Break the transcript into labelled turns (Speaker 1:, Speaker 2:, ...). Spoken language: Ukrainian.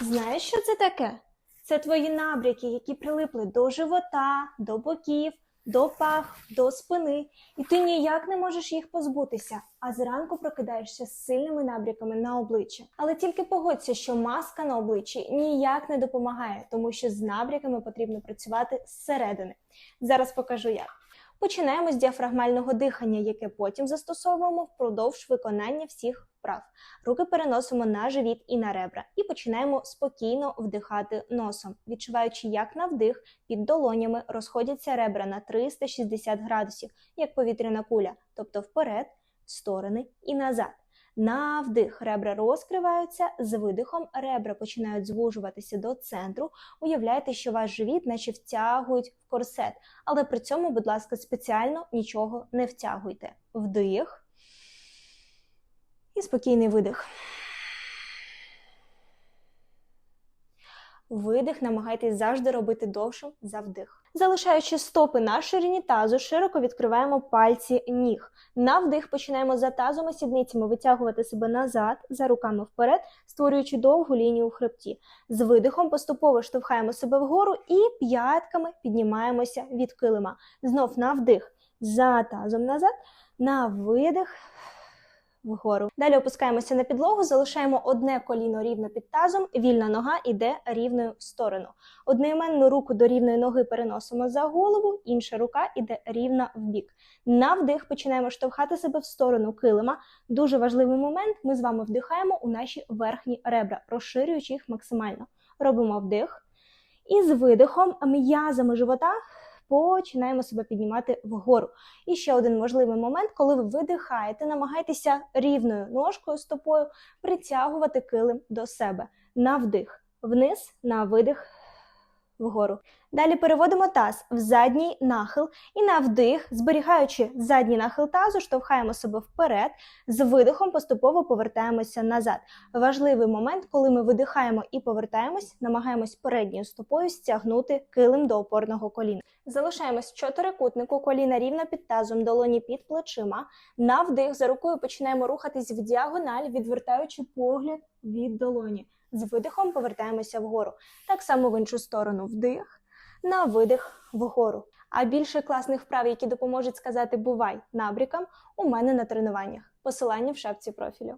Speaker 1: Знаєш, що це таке? Це твої набряки, які прилипли до живота, до боків, до пах, до спини, і ти ніяк не можеш їх позбутися, а зранку прокидаєшся з сильними набряками на обличчя. Але тільки погодься, що маска на обличчі ніяк не допомагає, тому що з набряками потрібно працювати зсередини. Зараз покажу як. Починаємо з діафрагмального дихання, яке потім застосовуємо впродовж виконання всіх вправ. Руки переносимо на живіт і на ребра, і починаємо спокійно вдихати носом, відчуваючи, як на вдих під долонями розходяться ребра на 360 градусів, як повітряна куля, тобто вперед, сторони і назад. На вдих ребра розкриваються, з видихом ребра починають звужуватися до центру. Уявляйте, що ваш живіт наче втягують в корсет, але при цьому, будь ласка, спеціально нічого не втягуйте. Вдих і спокійний видих. Видих намагайтесь завжди робити довшим за вдих. Залишаючи стопи на ширині тазу, широко відкриваємо пальці ніг. На вдих починаємо за тазом і сідницями витягувати себе назад, за руками вперед, створюючи довгу лінію в хребті. З видихом поступово штовхаємо себе вгору і п'ятками піднімаємося від килима. Знов на вдих, за тазом назад, на видих вгору. Далі опускаємося на підлогу, залишаємо одне коліно рівно під тазом, вільна нога йде рівною в сторону. Одноіменну руку до рівної ноги переносимо за голову, інша рука йде рівна в бік. На вдих починаємо штовхати себе в сторону килима. Дуже важливий момент. Ми з вами вдихаємо у наші верхні ребра, розширюючи їх максимально. Робимо вдих. І з видихом м'язами живота починаємо себе піднімати вгору. І ще один можливий момент, коли ви видихаєте, намагайтеся рівною ножкою стопою притягувати килим до себе. На вдих, вниз, на видих, вгору. Далі переводимо таз в задній нахил і на вдих, зберігаючи задній нахил тазу, штовхаємо себе вперед, з видихом поступово повертаємося назад. Важливий момент, коли ми видихаємо і повертаємось, намагаємось передньою стопою стягнути килим до опорного коліна. Залишаємось в чотирикутнику, коліна рівно під тазом, долоні під плечима. На вдих за рукою починаємо рухатись в діагональ, відвертаючи погляд від долоні. З видихом повертаємося вгору. Так само в іншу сторону вдих, на видих вгору. А більше класних вправ, які допоможуть сказати бувай набрікам, у мене на тренуваннях. Посилання в шапці профілю.